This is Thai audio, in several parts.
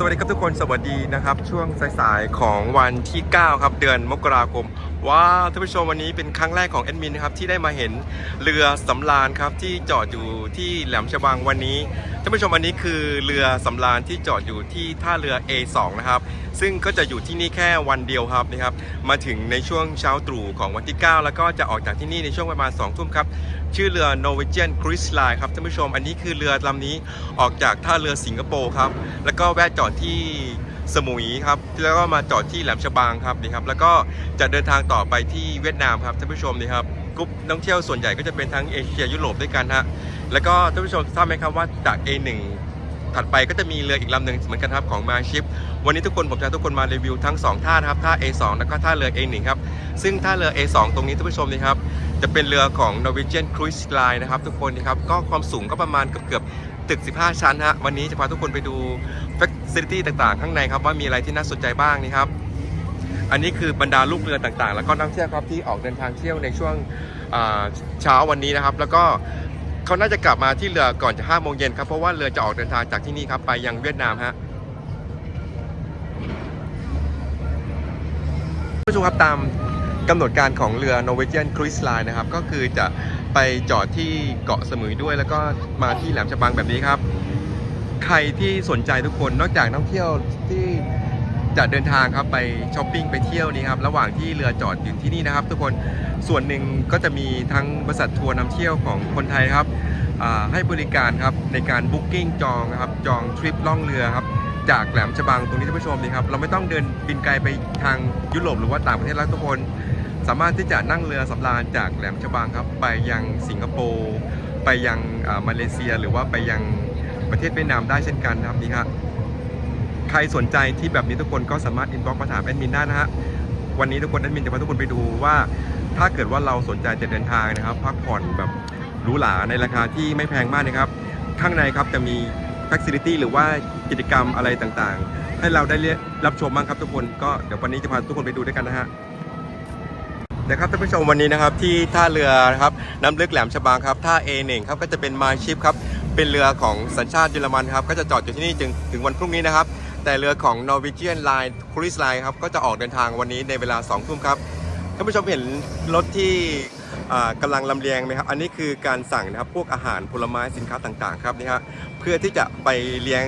สวัสดีครับทุกคนสวัสดีนะครับ ช่วงสายๆของวันที่ 9 ครับ เดือนมกราคม ว้าวท่านผู้ชมวันนี้เป็นครั้งแรกของแอดมินนะครับที่ได้มาเห็นเรือสำราญครับที่จอดอยู่ที่แหลมฉบังวันนี้ท่านผู้ชมอันนี้คือเรือสำราญที่จอดอยู่ที่ท่าเรือ A2 นะครับ ซึ่งก็จะอยู่ที่นี่แค่วันเดียวครับนะครับ มาถึงในช่วงเช้าตรู่ของวันที่ 9 แล้วก็จะออกจากที่นี่ในช่วงประมาณ2ทุ่มครับ ชื่อเรือ Norwegian Cruise Line ครับท่านผู้ชม อันนี้คือเรือลำนี้ออกจากท่าเรือสิงคโปร์ครับ แล้วก็แวะจอดที่ สมุยครับแล้วก็มาจอดที่แหลมฉบังครับนี่ครับแล้วก็จะเดินทางต่อไปที่เวียดนามครับท่านผู้ชมนี่ครับกลุ่มนักท่องเที่ยวส่วนใหญ่ก็จะเป็นทั้งเอเชียยุโรปด้วยกันฮะแล้วก็ท่านผู้ชมทราบไหมครับว่าจาก A1 ถัดไปก็จะมีเรืออีกลำหนึ่งเหมือนกันครับของมาชิป วันนี้ทุกคนผมจะทุกคนมารีวิวทั้ง 2 ท่านะครับท่า A2 แล้วก็ท่าเรือ A1 ครับซึ่งท่าเรือ A2 ตรงนี้ท่านผู้ชมนี่ครับจะเป็นเรือของ Norwegian Cruise Line นะครับทุกคนนะครับก็ความสูงก็ประมาณเกือบเกือบตึก 15 ชั้นฮะวันนี้จะพาทุกคนไปดู Facility ต่างๆ ข้างในครับว่ามีอะไรที่น่าสนใจบ้างนี่ครับ อันนี้คือบรรดาลูกเรือต่างๆ แล้วก็นักเที่ยวครับที่ออกเดินทางเที่ยวในช่วงเช้าวันนี้นะครับ แล้วก็เขาน่าจะกลับมาที่เรือก่อนจะ5โมงเย็นครับเพราะว่าเรือจะออกเดินทางจากที่นี่ครับไปยังเวียดนามฮะผู้ชมครับตามกำหนดการของเรือ Norwegian Cruise Line นะครับ ก็คือจะไปจอดที่เกาะสมุยด้วย แล้วก็มาที่แหลมฉบังแบบนี้ครับ ใครที่สนใจทุกคนนอกจากนักท่องเที่ยวที่จะเดินทางครับไปช้อปปิ้งไปเที่ยวนี่ครับระหว่างที่เรือจอดอยู่ที่นี่นะครับ ทุกคนส่วนหนึ่งก็จะมีทั้งบริษัททัวร์นำเที่ยวของคนไทยครับให้บริการครับในการบุ๊กิ้งจองครับจองทริปล่องเรือครับจากแหลมฉบังตรงนี้ท่านผู้ชมนี่ครับเราไม่ต้องเดินบินไกลไปทางยุโรปหรือว่าต่างประเทศแล้วทุกคน สามารถที่จะนั่งเรือสำราญจากแหลมฉบังครับไปยังสิงคโปร์ไปยังมาเลเซียหรือว่าไปยัง ประเทศเวียดนามได้เช่นกันนะครับนี่ฮะใครสนใจที่แบบนี้ทุกคนก็สามารถอินบ็อกซ์มาถามแอดมินได้นะฮะวันนี้ทุกคนแอดมินจะพาทุกคนไปดูว่า ถ้าเกิดว่าเราสนใจจะเดินทางนะครับ พักผ่อนแบบหรูหราในราคาที่ไม่แพงมากนะครับ ข้างในครับจะมี Facility หรือว่ากิจกรรมอะไรต่างๆ ให้เราได้รับชมบ้างครับทุกคนก็เดี๋ยววันนี้จะพาทุกคนไปดูด้วยกันนะฮะนะครับท่านผู้ชมวันนี้นะครับที่ท่าเรือนะครับน้ำลึกแหลมฉบังครับท่า A1 ครับก็จะเป็นมาชิปครับ เป็นเรือของสัญชาติเยอรมันครับก็จะจอดอยู่ที่นี่ถึงถึงวันพรุ่งนี้นะครับ แต่เรือของ Norwegian Line Cruise Line ครับก็จะออกเดินทางวันนี้ในเวลา2ทุ่มครับท่านผู้ชมเห็นรถที่อ่ากำลังลำเลียงไหมครับ อันนี้คือการสั่งนะครับพวกอาหารผลไม้สินค้าต่างๆครับนี่ฮะเพื่อที่จะไปเลี้ยง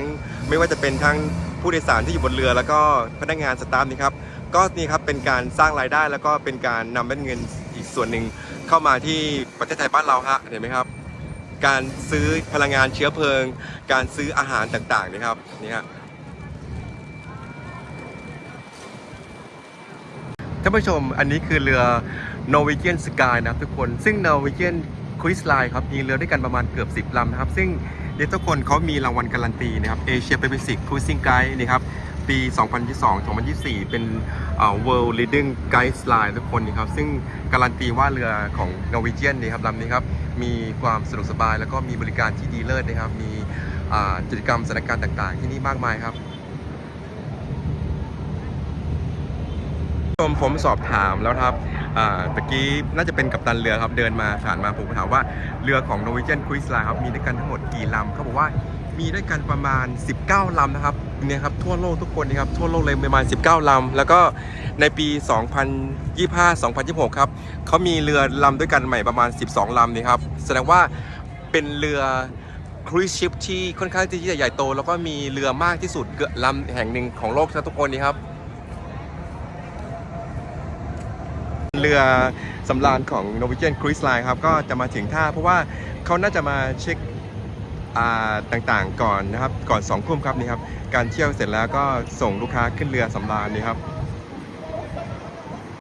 ไม่ว่าจะเป็นทั้งผู้โดยสารที่อยู่บนเรือ แล้วก็พนักงานสตาฟนี่ครับก็นี่ครับเป็นการสร้างรายได้แล้วก็เป็นการนำเม็ดเงินอีกส่วนหนึ่งเข้ามาที่ประเทศไทยบ้านเราฮะเห็นไหมครับ การซื้อพลังงานเชื้อเพลิง การซื้ออาหารต่างๆนะครับนี่ฮะท่านผู้ชมอันนี้คือเรือ Norwegian Sky นะครับทุกคนซึ่ง Norwegian Cruise Line ครับมีเรือด้วยกันประมาณเกือบ 10ลำนะครับ ซึ่งเดี๋ยวทุกคนเขามีรางวัลการันตีนะครับ Asia Pacific Cruising Guide นี่ครับ ปี 2022-2024 เป็น World Leading Guideline ทุกคนนี่ครับ ซึ่งการันตีว่าเรือของ Norwegian นี่ครับลำนี้ครับ มีความสะดวกสบายแล้วก็มีบริการที่ดีเลิศนะครับ มีกิจกรรมสถานการณ์ต่าง ๆ ที่นี่มากมายครับผมผมสอบถามแล้วครับตะกี้น่าจะเป็นกัปตันเรือครับเดินมาผ่านมาผมก็ถามว่าเรือของ Norwegian Cruise Line ครับมีด้วยกันทั้งหมดกี่ลำเขาบอกว่ามีด้วยกันประมาณ 19ลำนะครับ เนี่ยครับทั่วโลกทุกคนนะครับทั่วโลกเลยประมาณ 19 ลำ แล้วก็ในปี 2025-2026 ครับเขามีเรือลำด้วยกันใหม่ประมาณ 12 ลำนี่ครับแสดงว่าเป็นเรือครูซชิพที่ค่อนข้างที่จะใหญ่โต แล้วก็มีเรือมากที่สุดเกือบลำแห่งหนึ่งของโลกนะทุกคนนี่ครับ เรือสำราญของ Norwegian Cruise Line ครับก็จะมาถึงท่าเพราะว่าเขาน่าจะมาเช็ค ต่างๆก่อนนะครับก่อน2ทุ่มครับนี่ครับการเที่ยวเสร็จแล้วก็ส่งลูกค้าขึ้นเรือสำราญนี่ครับ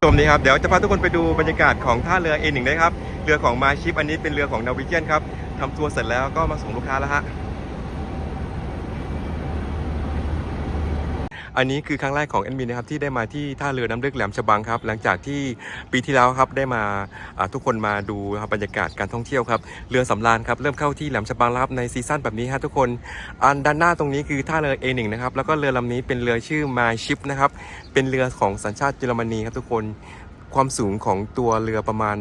ชมนี้ครับเดี๋ยวจะพาทุกคนไปดูบรรยากาศของท่าเรือ A1 ได้ครับเรือของมาชิปอันนี้เป็นเรือของนาวิเกียนครับทำทัวร์เสร็จแล้วก็มาส่งลูกค้าแล้วฮะ อันนี้คือครั้งแรกของแอดมินนะครับที่ได้มาที่ท่าเรือน้ำลึกแหลมฉบังครับ หลังจากที่ปีที่แล้วครับได้มาทุกคนมาดูรบบรรยากาศการท่องเที่ยวครับเรือสำราญครับเริ่มเข้าที่แหลมฉบังแล้วครับในซีซั่นแบบนี้ฮะทุกคนอันด้านหน้าตรงนี้คือท่าเรือ A1 นะครับแล้วก็เรือลำนี้เป็นเรือชื่อมาชิปนะครับเป็นเรือของสัญชาติเยอรมนีครับทุกคนความสูงของตัวเรือประมาณ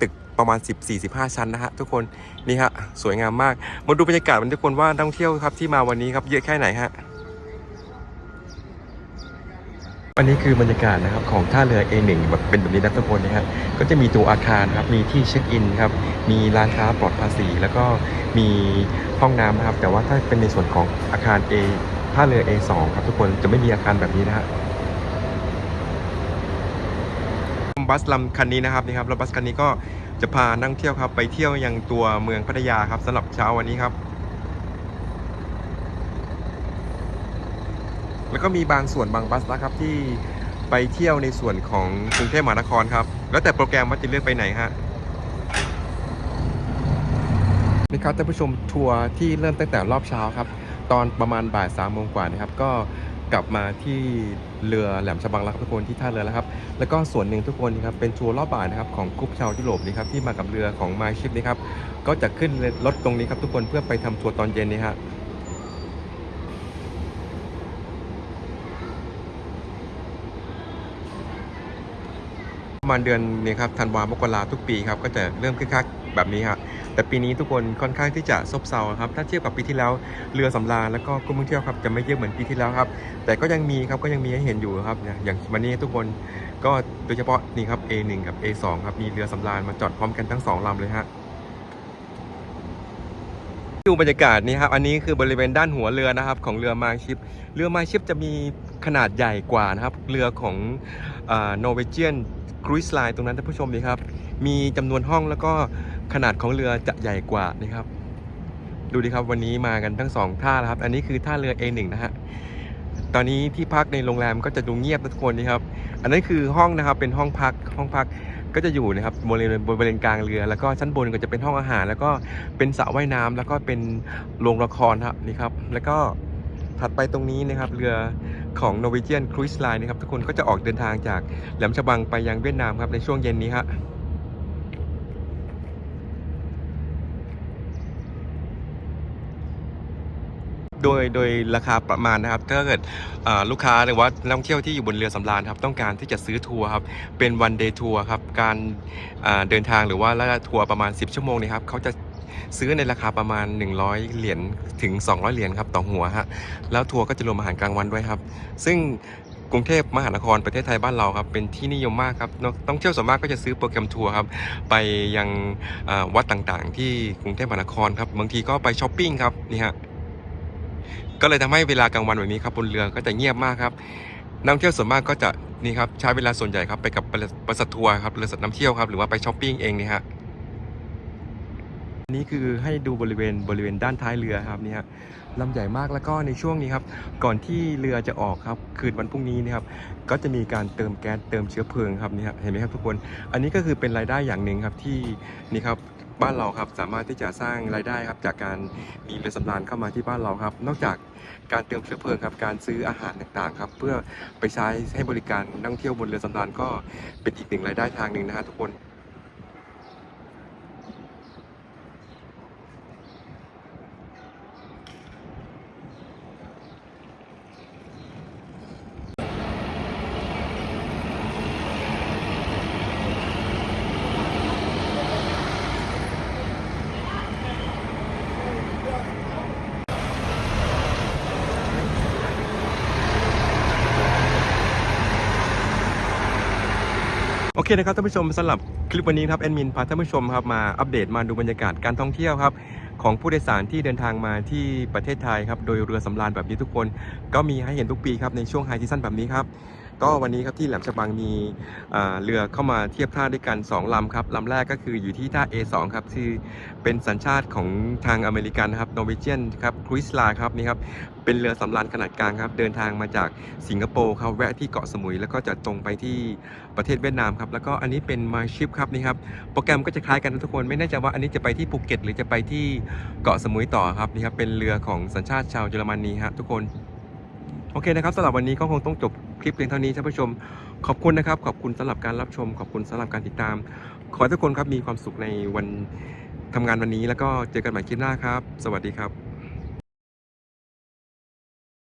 ตึกประมาณ10-45ชั้นนะฮะทุกคนนี่ฮะสวยงามมากมาดูบรรยากาศกันทุกคนว่าท่องเที่ยวครับที่มาวันนี้ครับเยอะแค่ไหนฮะ อันนี้คือบรรยากาศนะครับของท่าเรือ A1 แบบเป็นแบบนี้นะทุกคนนะฮะก็จะมีตัวอาคารครับมีที่เช็คอินครับมีร้านค้าปลอดภาษี แล้วก็มีห้องน้ำนะครับ แต่ว่าถ้าเป็นในส่วนของอาคาร A ท่าเรือ A2 ครับทุกคนจะไม่มีอาคารแบบนี้นะฮะบัสลำคันนี้นะครับนี่ครับรถบัสคันนี้ก็จะพานั่งเที่ยวครับ ไปเที่ยวยังตัวเมืองพัทยาครับสำหรับเช้าวันนี้ครับ แล้วก็มีบางส่วนบางบัสนะครับที่ไปเที่ยวในส่วนของกรุงเทพมหานครครับ แล้วแต่โปรแกรมว่าจะเลือกไปไหนฮะนี่ครับท่านผู้ชมทัวร์ที่เริ่มตั้งแต่รอบเช้าครับ ตอนประมาณบ่ายสามโมงกว่านะครับ ก็กลับมาที่เรือแหลมฉบังแล้วครับทุกคนที่ท่าเรือแล้วครับ แล้วก็ส่วนหนึ่งทุกคนนะครับเป็นทัวร์รอบบ่ายนะครับของกรุ๊ปชาวยุโรปนี่ครับที่มากับเรือของมาชิปนี่ครับก็จะขึ้นรถตรงนี้ครับทุกคนเพื่อไปทำทัวร์ตอนเย็นนี่ฮะ ประมาณเดือนนี้ครับธันวามกราทุกปีครับก็จะเริ่มคึกคักแบบนี้ครับแต่ปีนี้ทุกคนค่อนข้างที่จะซบเซาครับถ้าเทียบกับปีที่แล้วเรือสำราญแล้วก็กลุ่มท่องเที่ยวครับจะไม่เยอะเหมือนปีที่แล้วครับ แต่ก็ยังมีครับก็ยังมีให้เห็นอยู่ครับเนี่ยอย่างวันนี้ทุกคนก็โดยเฉพาะนี่ครับ A1 กับ A2 ครับมีเรือสำราญมาจอดพร้อมกันทั้งสองลำเลยฮะดูบรรยากาศนี่ครับ อันนี้คือบริเวณด้านหัวเรือนะครับ ของเรือมาชิป เรือมาชิปจะมีขนาดใหญ่กว่านะครับ เรือของโนเวเจียน ครูซไลน์ตรงนั้นท่านผู้ชมดีครับ มีจำนวนห้องแล้วก็ขนาดของเรือจะใหญ่กว่านะครับ ดูดิครับวันนี้มากันทั้งสองท่านะครับ อันนี้คือท่าเรือ A1 นะฮะตอนนี้ที่พักในโรงแรมก็จะดูเงียบทุกคนนะครับ อันนั้นคือห้องนะครับเป็นห้องพักห้องพักก็จะอยู่นะครับบริเวณบริเวณกลางเรือ แล้วก็ชั้นบนก็จะเป็นห้องอาหาร แล้วก็เป็นสระว่ายน้ำแล้วก็เป็นโรงละครครับนี่ครับ แล้วก็ถัดไปตรงนี้นะครับ เรือ ของ Norwegian Cruise Line นะครับทุกคนก็จะออกเดินทางจากแหลมฉบังไปยังเวียดนามครับในช่วงเย็นนี้ฮะโดยโดยราคาประมาณนะครับถ้าเกิดลูกค้าหรือว่านักท่องเที่ยวที่อยู่บนเรือสำราญครับต้องการที่จะซื้อทัวร์ครับเป็นวันเดย์ทัวร์ครับการเดินทางหรือว่าระยะทัวร์ประมาณ 10 ชั่วโมงนี่ครับเขาจะ ซื้อในราคาประมาณ 100 เหรียญถึง 200 เหรียญครับต่อหัวฮะแล้วทัวร์ก็จะรวมอาหารกลางวันด้วยครับ ซึ่งกรุงเทพมหานครประเทศไทยบ้านเราครับเป็นที่นิยมมากครับนักท่องเที่ยวส่วนมากก็จะซื้อโปรแกรมทัวร์ครับไปยังวัดต่างๆ ที่กรุงเทพมหานครครับบางทีก็ไปช้อปปิ้งครับนี่ฮะก็เลยทำให้เวลากลางวันแบบนี้ครับบนเรือก็จะเงียบมากครับนักท่องเที่ยวส่วนมากก็จะนี่ครับใช้เวลาส่วนใหญ่ครับไปกับบริษัททัวร์ครับบริษัทนำเที่ยวครับหรือว่าไปช้อปปิ้งเองนี่ฮะ นนี้คือให้ดูบริเวณบริเวณด้านท้ายเรือครับนี่ฮะลำใหญ่มากแล้วก็ในช่วงนี้ครับก่อนที่เรือจะออกครับคืนวันพรุ่งนี้นะครับก็จะมีการเติมแก๊สเติมเชื้อเพลิงครับนี่ฮะเห็นไหมครับทุกคน อันนี้ก็คือเป็นรายได้อย่างหนึ่งครับที่นี่ครับบ้านเราครับสามารถที่จะสร้างรายได้ครับจากการมีเรือสำราญเข้ามาที่บ้านเราครับ นอกจากการเติมเชื้อเพลิงครับการซื้ออาหารต่างๆครับเพื่อไปใช้ให้บริการนักท่องเที่ยวบนเรือสำราญก็เป็นอีกหนึ่งรายได้ทางหนึ่งนะฮะทุกคน เคนะครับท่านผู้ชมสำหรับคลิปวันนี้ครับแอดมินพาท่านผู้ชมครับมาอัปเดตมาดูบรรยากาศการท่องเที่ยวครับของผู้โดยสารที่เดินทางมาที่ประเทศไทยครับโดยเรือสำราญแบบนี้ทุกคน ก็มีให้เห็นทุกปีครับในช่วงไฮซีซั่นแบบนี้ครับ ก็วันนี้ครับที่แหลมฉบังมีเรือเข้ามาเทียบท่าด้วยกัน 2ลำครับลำแรกก็คืออยู่ที่ท่า A2 ครับที่เป็นสัญชาติของทางอเมริกันนะครับนอร์เวเจียนครับครูซไลน์ครับนี่ครับเป็นเรือสำราญขนาดกลางครับเดินทางมาจากสิงคโปร์ครับแวะที่เกาะสมุย แล้วก็จะตรงไปที่ประเทศเวียดนามครับแล้วก็อันนี้เป็นมาชิปครับนี่ครับโปรแกรมก็จะคล้ายกันนะทุกคนไม่แน่ใจว่าอันนี้จะไปที่ภูเก็ต หรือจะไปที่เกาะสมุยต่อครับนี่ครับเป็นเรือของสัญชาติชาวเยอรมนีฮะทุกคนโอเคนะครับสำหรับวันนี้ก็คงต้องจบ คลิปเพียงเท่านี้ท่านผู้ชม ขอบคุณนะครับ ขอบคุณสำหรับการรับชม ขอบคุณสำหรับการติดตาม ขอให้ทุกคนครับมีความสุขในวันทำงานวันนี้ แล้วก็เจอกันใหม่คลิปหน้าครับ สวัสดีครับ